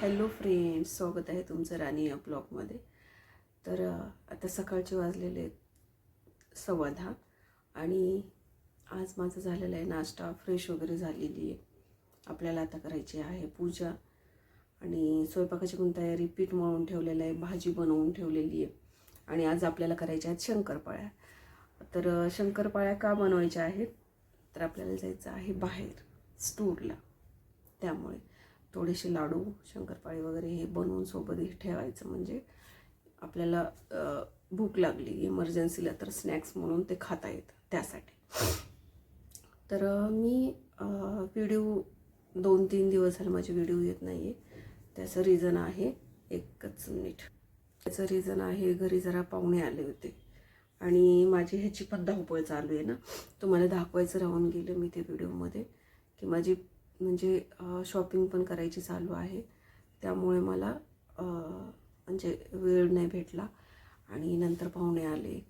Hello friends स्वागत आहे तुमचं राणी या ब्लॉगमध्ये तर आता सकाळचे वाजलेले आहेत सव्वा दहा आणि आज माझं झालेलं आहे नाश्ता फ्रेश वगैरे झालेली आहे. आपल्याला आता करायची आहे पूजा आणि स्वयंपाकाची पण तयारी पीठ मळून ठेवलेलं आहे भाजी बनवून ठेवलेली आहे आणि आज आपल्याला करायच्या आहेत शंकरपाळ्या. तर शंकरपाळ्या का बनवायच्या आहेत? तर आपल्याला जायचं आहे बाहेर स्टोरला. त्यामुळे थोडेसे लाडू शंकरपाळी वगैरे हे बनवून सोबतही ठेवायचं. म्हणजे आपल्याला भूक लागली इमर्जन्सीला तर स्नॅक्स म्हणून ते खाता येतं त्यासाठी. तर मी व्हिडिओ दोन तीन दिवस झाले माझे व्हिडिओ येत नाही आहे त्याचं रिझन आहे एकच मिनिट त्याचं रिझन आहे घरी जरा पाहुणे आले होते. आणि माझी ह्याची पण धावपळ चालू आहे ना. तुम्हाला दाखवायचं राहून गेलं मी ते व्हिडिओमध्ये की माझी म्हणजे शॉपिंग पण करायची चालू आहे. त्यामुळे मला म्हणजे वेळ नाही भेटला आणि नंतर पाहुणे आले.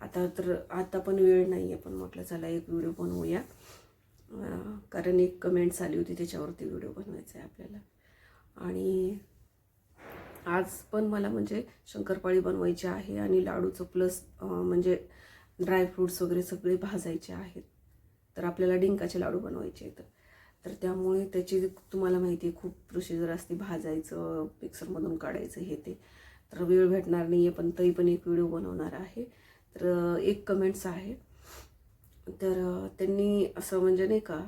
आता तर आता पण वेळ नाही आहे पण म्हटलं चला एक व्हिडिओ बनवूया. कारण एक कमेंट्स आली होती त्याच्यावरती व्हिडिओ बनवायचा आहे आपल्याला. आणि आज पण मला म्हणजे शंकरपाळी बनवायची आहे आणि लाडूचं प्लस म्हणजे ड्रायफ्रूट्स वगैरे सगळे भाजायचे आहेत. तर आपल्याला डिंकाचे लाडू बनवायचे आहेत. तर त्यामुळे त्याची तुम्हाला माहिती आहे खूप प्रोसिजर असते भाजायचं मिक्सरमधून काढायचं हे ते. तर वेळ भेटणार नाही आहे पण तरी पण एक व्हिडिओ बनवणार आहे. तर एक कमेंट्स आहे. तर त्यांनी असं म्हणजे नाही का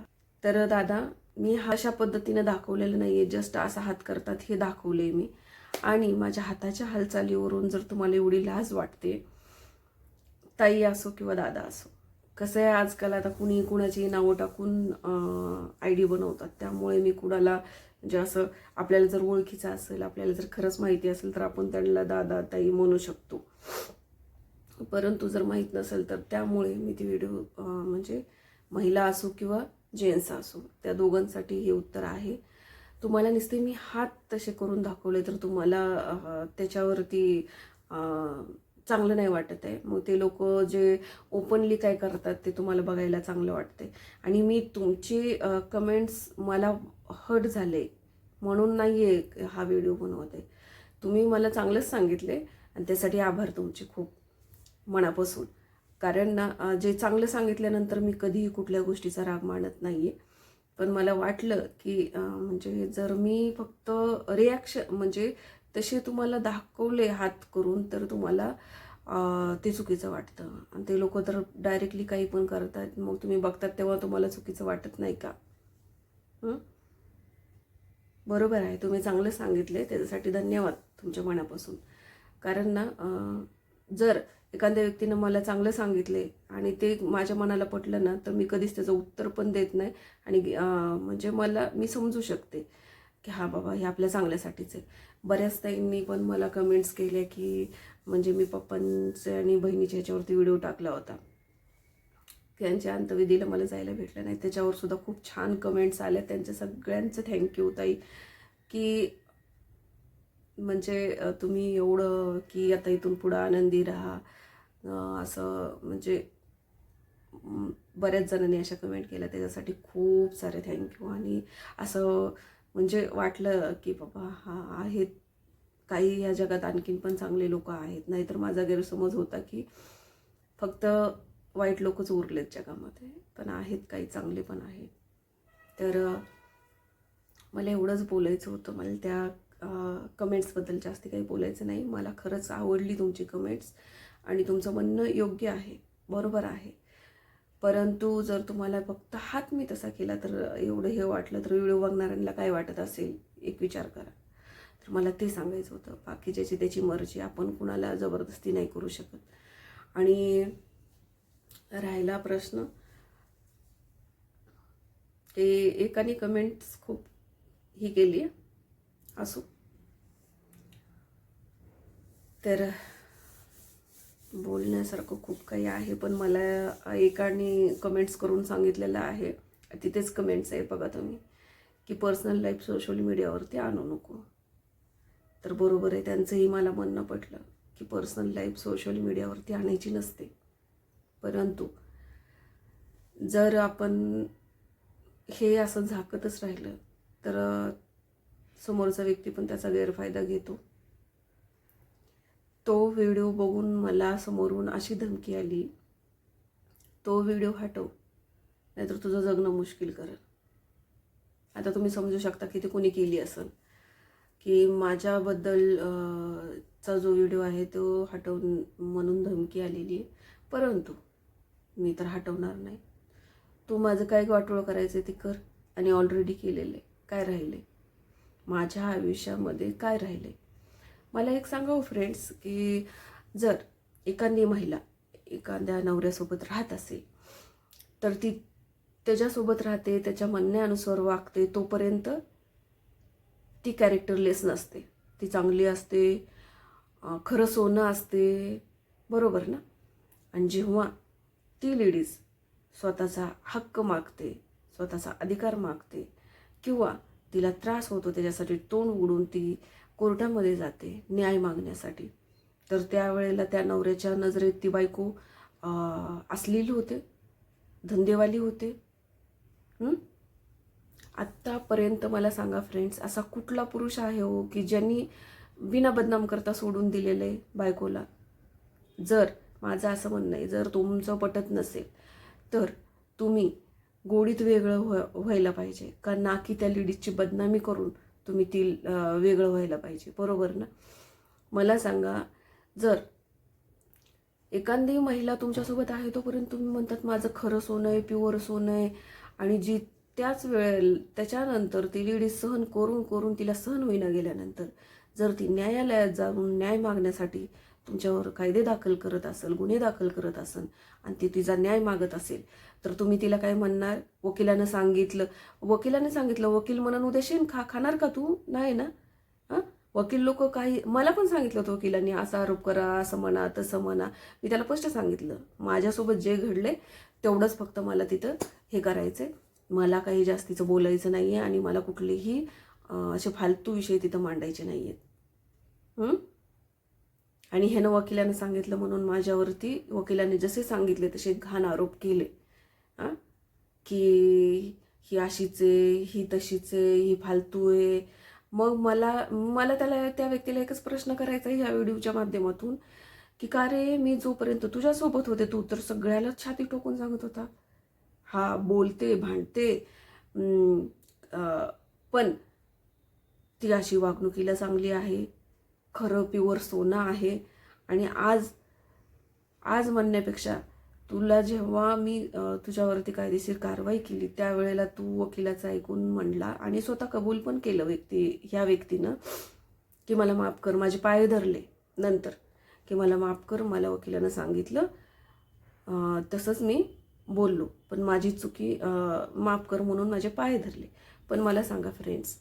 तर दादा मी हा अशा पद्धतीनं दाखवलेलं नाही आहे जस्ट असा हात करतात हे दाखवले मी. आणि माझ्या हाताच्या हालचालीवरून जर तुम्हाला एवढी लाज वाटते ताई असो किंवा दादा असो कसं आहे आजकाल आता कुणी कुणाची नावं टाकून आय डी बनवतात. त्यामुळे मी कुणाला म्हणजे असं आपल्याला जर ओळखीचं असेल आपल्याला जर खरंच माहिती असेल तर आपण त्यांना दादा ताई म्हणू शकतो. परंतु जर माहीत नसेल तर त्यामुळे मी ती व्हिडिओ म्हणजे महिला असो किंवा जेंट्स असो त्या दोघांसाठी हे उत्तर आहे. तुम्हाला नुसते मी हात तसे करून दाखवले तर तुम्हाला त्याच्यावरती चांगलं नाही वाटत आहे. मग ते लोक जे ओपनली काय करतात ते तुम्हाला बघायला चांगलं वाटते आणि मी तुमची कमेंट्स मला हट झाले म्हणून नाही आहे हा व्हिडिओ बनवत आहे. तुम्ही मला चांगलंच सांगितले आणि त्यासाठी आभार तुमचे खूप मनापासून. कारण ना जे चांगलं सांगितल्यानंतर मी कधीही कुठल्या गोष्टीचा राग मानत नाही आहे पण मला वाटलं की म्हणजे जर मी फक्त रिॲक्शन म्हणजे तसे तुम्हाला दाखवले हात करून तर तुम्हाला ते चुकीचं वाटतं. आणि ते लोक तर डायरेक्टली काही पण करतात. मग तुम्ही बघतात तेव्हा तुम्हाला चुकीचं वाटत नाही का? बरोबर आहे. तुम्ही चांगलं सांगितले त्याच्यासाठी धन्यवाद तुमच्या मनापासून. कारण ना जर एखाद्या व्यक्तीनं मला चांगलं सांगितले आणि ते माझ्या मनाला पटलं ना तर मी कधीच त्याचं उत्तर पण देत नाही. आणि म्हणजे मला मी समजू शकते. की हा बाबा हे आपल्या चांगल्यासाठीच आहे. बऱ्याच ताईंनी पण मला कमेंट्स केल्या की म्हणजे मी पप्पांचे आणि बहिणीच्या ह्याच्यावरती व्हिडिओ टाकला होता. त्यांच्या अंतविधीला मला जायला भेटलं नाही. त्याच्यावर सुद्धा खूप छान कमेंट्स आल्या. त्यांच्या सगळ्यांचं थँक्यू ताई. की म्हणजे तुम्ही एवढं की आता इथून पुढं आनंदी राहा. असं म्हणजे बऱ्याच जणांनी अशा कमेंट केल्या. त्याच्यासाठी खूप सारे थँक्यू आणि असं म्हणजे वाटलं की बाबा हा आहेत. काही या जगात आणखीन पण चांगले लोक आहेत. नाहीतर माझा गैरसमज होता की फक्त वाईट लोकच उरलेत जगामध्ये. पण आहेत काही चांगले पण आहेत. तर मला एवढंच बोलायचं होतं. मला त्या कमेंट्सबद्दल जास्त काही बोलायचं नाही. मला खरंच आवडली तुमची कमेंट्स आणि तुमचं म्हणणं योग्य आहे. बरोबर आहे. परंतु जर तुम्हाला फक्त हात मी तसा केला तर एवढं हे वाटलं तर व्हिडिओ बघणाऱ्यांना काय वाटत असेल? एक विचार करा. तर मला ते सांगायचं होतं. बाकी ज्याची त्याची मर्जी. आपण कुणाला जबरदस्ती नाही करू शकत. आणि राहिला प्रश्न. ते एकाने कमेंट्स खूप ही केली. आहे असो. तर बोलण्यासारखं खूप काही आहे पण मला एकाने कमेंट्स करून सांगितलेलं आहे. तिथेच कमेंट्स आहे बघा तुम्ही की पर्सनल लाईफ सोशल मीडियावरती आणू नको. तर बरोबर आहे त्यांचंही मला म्हणणं पटलं की पर्सनल लाईफ सोशल मीडियावरती आणायची नसते. परंतु जर आपण हे असं झाकतच राहिलं तर समोरचा व्यक्ती पण त्याचा गैरफायदा घेतो. तो व्हिडिओ बघून मला समोरून अशी धमकी आली तो व्हिडिओ हटव नाहीतर तुझं जगणं मुश्किल करेल. आता तुम्ही समजू शकता की ते कोणी केली असेल की माझ्याबद्दल चा जो व्हिडिओ आहे तो हटवून म्हणून धमकी आलेली आहे. परंतु मी तर हटवणार नाही. तू माझं काय वाटोळं करायचं ते कर. आणि ऑलरेडी केलेलं आहे. काय राहिले माझ्या आयुष्यामध्ये काय राहिले मला एक सांगा हो फ्रेंड्स की जर एखादी महिला एखाद्या नवऱ्यासोबत राहत असेल तर ती त्याच्यासोबत राहते त्याच्या म्हणण्यानुसार वागते तोपर्यंत ती कॅरेक्टरलेस नसते. ती चांगली असते खरं सोनं असते बरोबर ना? आणि जेव्हा ती लेडीज स्वतःचा हक्क मागते स्वतःचा अधिकार मागते किंवा तिला त्रास होतो त्याच्यासाठी तोंड उडून ती कोर्टामध्ये जाते न्याय मागण्यासाठी. तर त्यावेळेला त्या नवऱ्याच्या नजरेत ती बायको असलेली होते धंदेवाली होते. आत्तापर्यंत मला सांगा फ्रेंड्स असा कुठला पुरुष आहे हो की ज्यांनी विना बदनाम करता सोडून दिलेलं आहे बायकोला? जर माझं असं म्हणणं आहे जर तुमचं पटत नसेल तर तुम्ही गोडीत वेगळं व्ह व्हायला पाहिजे. का ना की त्या लेडीजची बदनामी करून तुम्ही ती वेगळं व्हायला पाहिजे. बरोबर ना? मला सांगा जर एखादी महिला तुमच्यासोबत आहे तोपर्यंत तुम्ही म्हणतात माझं खरं सोनं आहे प्युअर सोनं आहे. आणि जी त्याच वेळे त्याच्यानंतर ती लेडीज सहन करून करून तिला सहन होईना गेल्यानंतर जर ती न्यायालयात जाऊन न्याय मागण्यासाठी तुमच्यावर कायदे दाखल करत असेल गुन्हे दाखल करत असेल आणि ती तिचा न्याय मागत असेल तर तुम्ही तिला काय म्हणणार? वकिलानं सांगितलं. वकिलाने सांगितलं वकील म्हणून उद्या शेण खा खाणार का तू? नाही ना? हां? वकील लोक काही मला पण सांगितलं होतं वकिलांनी असा आरोप करा असं म्हणा तसं म्हणा. मी त्याला स्पष्ट सांगितलं. माझ्यासोबत जे घडले तेवढंच फक्त मला तिथं हे करायचं मला काही जास्तीचं बोलायचं नाही आहे आणि मला कुठलेही असे फालतू विषय तिथं मांडायचे नाही आहेत आणि ह्यानं वकिलानं सांगितलं म्हणून माझ्यावरती वकिलाने जसे सांगितले तसे घाण आरोप केले. हां की ही अशीचे ही तशीचे ही फालतू आहे. मग मला मला त्याला त्या व्यक्तीला एकच प्रश्न करायचा आहे ह्या व्हिडिओच्या माध्यमातून की का रे मी जोपर्यंत तुझ्यासोबत होते तू तर सगळ्याला छाती टोकून सांगत होता. हा बोलते भांडते पण ती अशी वागणुकीला चांगली आहे. खरं प्युअर सोनं आहे. आणि आज आज म्हणण्यापेक्षा तुला जेव्हा मी तुझ्यावरती कायदेशीर कारवाई केली त्यावेळेला तू वकिलाचं ऐकून म्हणला आणि स्वतः कबूल पण केलं व्यक्ती ह्या व्यक्तीनं की मला माफ कर माझे पाय धरले नंतर की मला माफ कर मला वकिलानं सांगितलं. तसंच मी बोललो. पण माझी चुकी माफ कर म्हणून माझे पाय धरले. पण मला सांगा फ्रेंड्स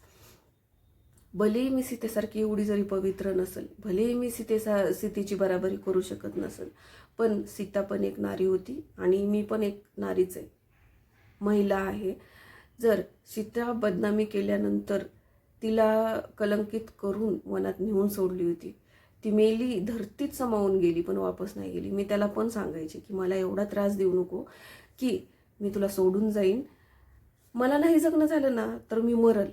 भलेही मी सीतेसारखी एवढी जरी पवित्र नसेल भलेही मी सीतेसा सीतेची बराबरी करू शकत नसेल पण सीता पण एक नारी होती आणि मी पण एक नारीच आहे. महिला आहे. जर सीता बदनामी केल्यानंतर तिला कलंकित करून मनात नेऊन सोडली होती ती मेली धरतीत समावून गेली पण वापस नाही गेली. मी त्याला पण सांगायचे की मला एवढा त्रास देऊ नको की मी तुला सोडून जाईन. मला नाही जगणं झालं ना तर मी मरल.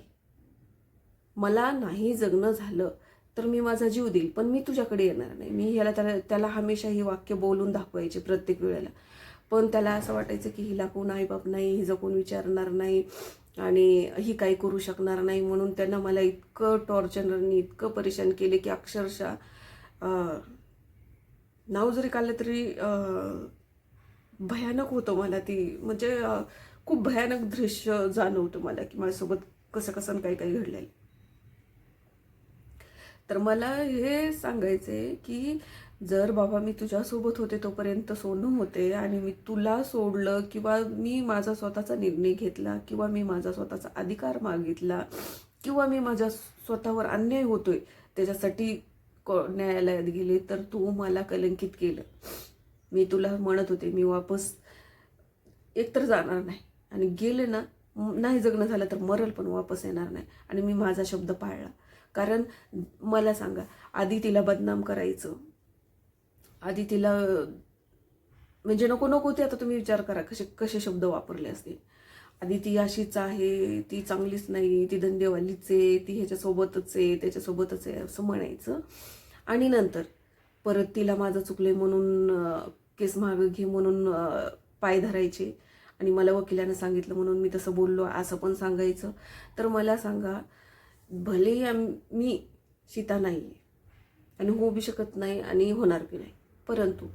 मला नाही जगणं झालं तर मी माझा जीव देईल. पण मी तुझ्याकडे येणार नाही. मी ह्याला त्याला त्याला हमेशा ही वाक्य बोलून दाखवायचे प्रत्येक वेळेला. पण त्याला असं वाटायचं की हिला कोण आईबाप नाही हिचं कोण विचारणार नाही आणि ही काही करू शकणार नाही म्हणून त्यांना मला इतकं टॉर्चरनी इतकं परेशान केले की अक्षरशः नाव जरी काढलं तरी भयानक होतं मला ती. म्हणजे खूप भयानक दृश्य जाणवतं मला की माझ्यासोबत कसं कसं आणि काही काही घडलेलं तर मला हे सांगायचं आहे की जर बाबा मी तुझ्यासोबत होते तोपर्यंत सोनं होते आणि मी तुला सोडलं किंवा मी माझा स्वतःचा निर्णय घेतला किंवा मी माझा स्वतःचा अधिकार मागितला किंवा मी माझ्या स्वतःवर अन्याय होतोय त्याच्यासाठी न्यायालयात गेले तर तू मला कलंकित केलं. मी तुला म्हणत होते मी वापस एकतर जाणार नाही. आणि गेले ना नाही जगणं झालं तर मरल पण वापस येणार नाही. आणि मी माझा शब्द पाळला. कारण मला सांगा आधी तिला बदनाम करायचं. आधी तिला म्हणजे नको नको ते आता तुम्ही विचार करा कसे कसे शब्द वापरले असतील. आधी ती अशीच आहे ती चांगलीच नाही ती धंदेवालीच आहे ती ह्याच्यासोबतच आहे त्याच्यासोबतच आहे असं म्हणायचं. आणि नंतर परत तिला माझं चुकले म्हणून केस मागं घे म्हणून पाय धरायचे. आणि मला वकिलानं सांगितलं म्हणून मी तसं बोललो असं पण सांगायचं. तर मला सांगा भले मी सीता नाही आहे आणि होऊ बी शकत नाही आणि होणार बी नाही. परंतु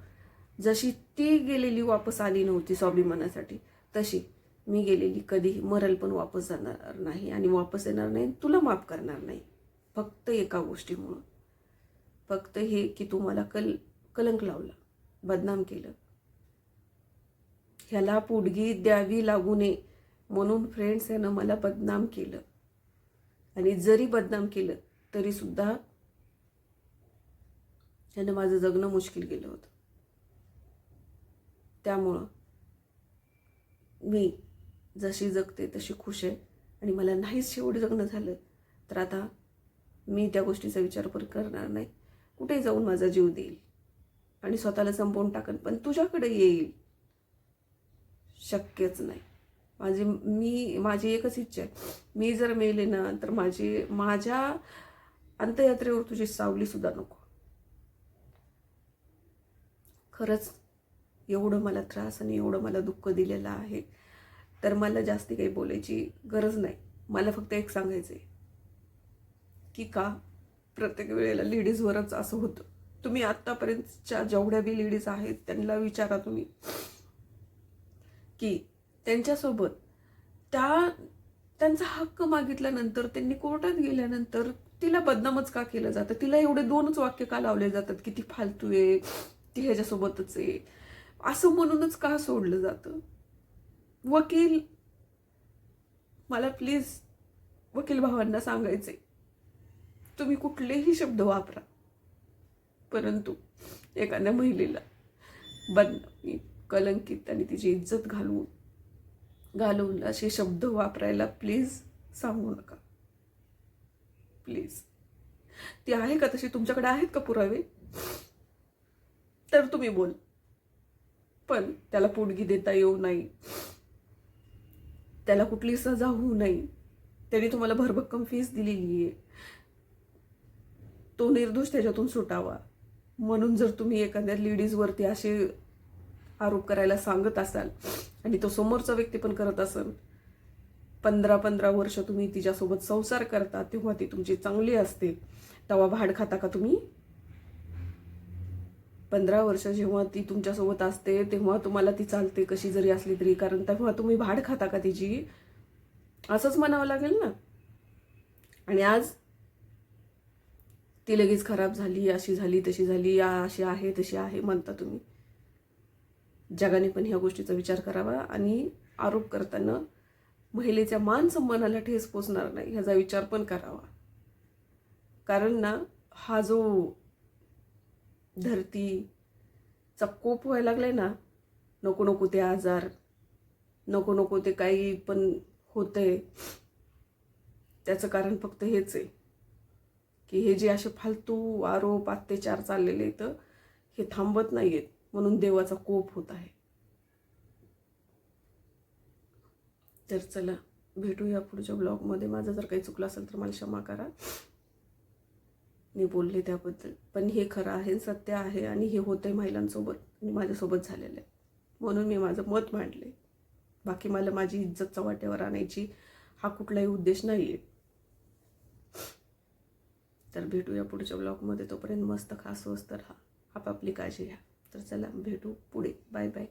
जशी ती गेलेली वापस आली नव्हती स्वाभिमानासाठी तशी मी गेलेली कधी मरल पण वापस जाणार नाही आणि वापस येणार नाही तुला माफ करणार नाही. फक्त एका गोष्टीमुळं फक्त हे की तू मला कल कलंक लावला बदनाम केलं. ह्याला पुडगी द्यावी लागू नये म्हणून फ्रेंड्स ह्यानं मला बदनाम केलं. आणि जरी बदनाम केलं तरी सुद्धा ह्यानं माझं जगणं मुश्किल केलं होतं. त्यामुळं मी जशी जगते तशी खुश आहे आणि मला नाहीच शेवटी जगणं झालं तर आता मी त्या गोष्टीचा विचार पण करणार नाही. कुठे जाऊन माझा जीव देईल आणि स्वतःला संपवून टाकन पण तुझ्याकडे येईल. शक्यच नाही. माझी मी माझी एकच इच्छा आहे. मी जर मेले ना तर माझी माझ्या अंत्ययात्रेवर तुझी सावली सुद्धा नको. खरंच एवढं मला त्रास आणि एवढं मला दुःख दिलेलं आहे. तर मला जास्ती काही बोलायची गरज नाही. मला फक्त एक सांगायचं आहे की का प्रत्येक वेळेला लेडीजवरच असं होतं. तुम्ही आत्तापर्यंतच्या जेवढ्या बी लेडीज आहेत त्यांना विचारा तुम्ही. की त्यांच्यासोबत. त्या त्यांचा हक्क मागितल्यानंतर त्यांनी कोर्टात गेल्यानंतर तिला बदनामच का केलं जातं? तिला एवढे दोनच वाक्य का लावले जातात की ती फालतू आहे ती ह्याच्यासोबतच आहे? असं म्हणूनच का सोडलं जातं? वकील मला प्लीज वकील भावांना सांगायचे तुम्ही कुठलेही शब्द वापरा. परंतु एखाद्या महिलेला बदनामी कलंकित आणि तिची इज्जत घालवून घालवून असे शब्द वापरायला प्लीज सांगू नका. प्लीज ती आहे का तशी? तुमच्याकडे आहेत का पुरावे? तर तुम्ही बोल. पण त्याला पोटगी देता येऊ नाही. त्याला कुठली सजा होऊ नाही त्याने तुम्हाला भरभक्कम फीस दिलेली आहे. तो निर्दोष त्याच्यातून सुटावा. म्हणून जर तुम्ही एखाद्या लेडीजवरती असे आरोप करायला सांगत असाल आणि तो समोरचा व्यक्ती पण करत असेल पंधरा पंधरा वर्ष तुम्ही तिच्यासोबत संसार करता तेव्हा ती तुमची चांगली असते. तेव्हा भाड खाता का तुम्ही? पंधरा वर्ष जेव्हा ती तुमच्यासोबत असते तेव्हा तुम्हाला ती चालते कशी जरी असली तरी कारण तेव्हा तुम्ही भाड खाता का तिची? असंच म्हणावं लागेल ना. आणि आज ती लगेच खराब झाली अशी झाली तशी झाली या अशी आहे तशी आहे म्हणता तुम्ही. जगाने पण ह्या गोष्टीचा विचार करावा आणि आरोप करताना महिलेच्या मान सन्मानाला ठेस पोचणार नाही ह्याचा विचार पण करावा. कारण ना हा जो धरतीचा कोप व्हायला लागलाय ना नको नको ते आजार नको नको ते काही पण होतंय त्याचं कारण फक्त हेच आहे. की हे जे असे फालतू आरोप अत्याचार चाललेले आहेत हे थांबत नाही आहेत म्हणून देवाचा कोप होत आहे. तर चला भेटूया पुढच्या ब्लॉगमध्ये. माझं जर काही चुकलं असेल तर मला क्षमा करा. मी बोलले त्याबद्दल. पण हे खरं आहे सत्य आहे आणि हे होतंय महिलांसोबत आणि माझ्यासोबत झालेलं आहे. म्हणून मी माझं मत मांडले बाकी मला माझी इज्जत वाट्यावर आणायची हा कुठलाही उद्देश नाही आहे तर भेटूया पुढच्या ब्लॉगमध्ये. तोपर्यंत मस्त खास स्वस्त राहा. आपापली काळजी घ्या. तर चला भेटू पुढे. Bye bye.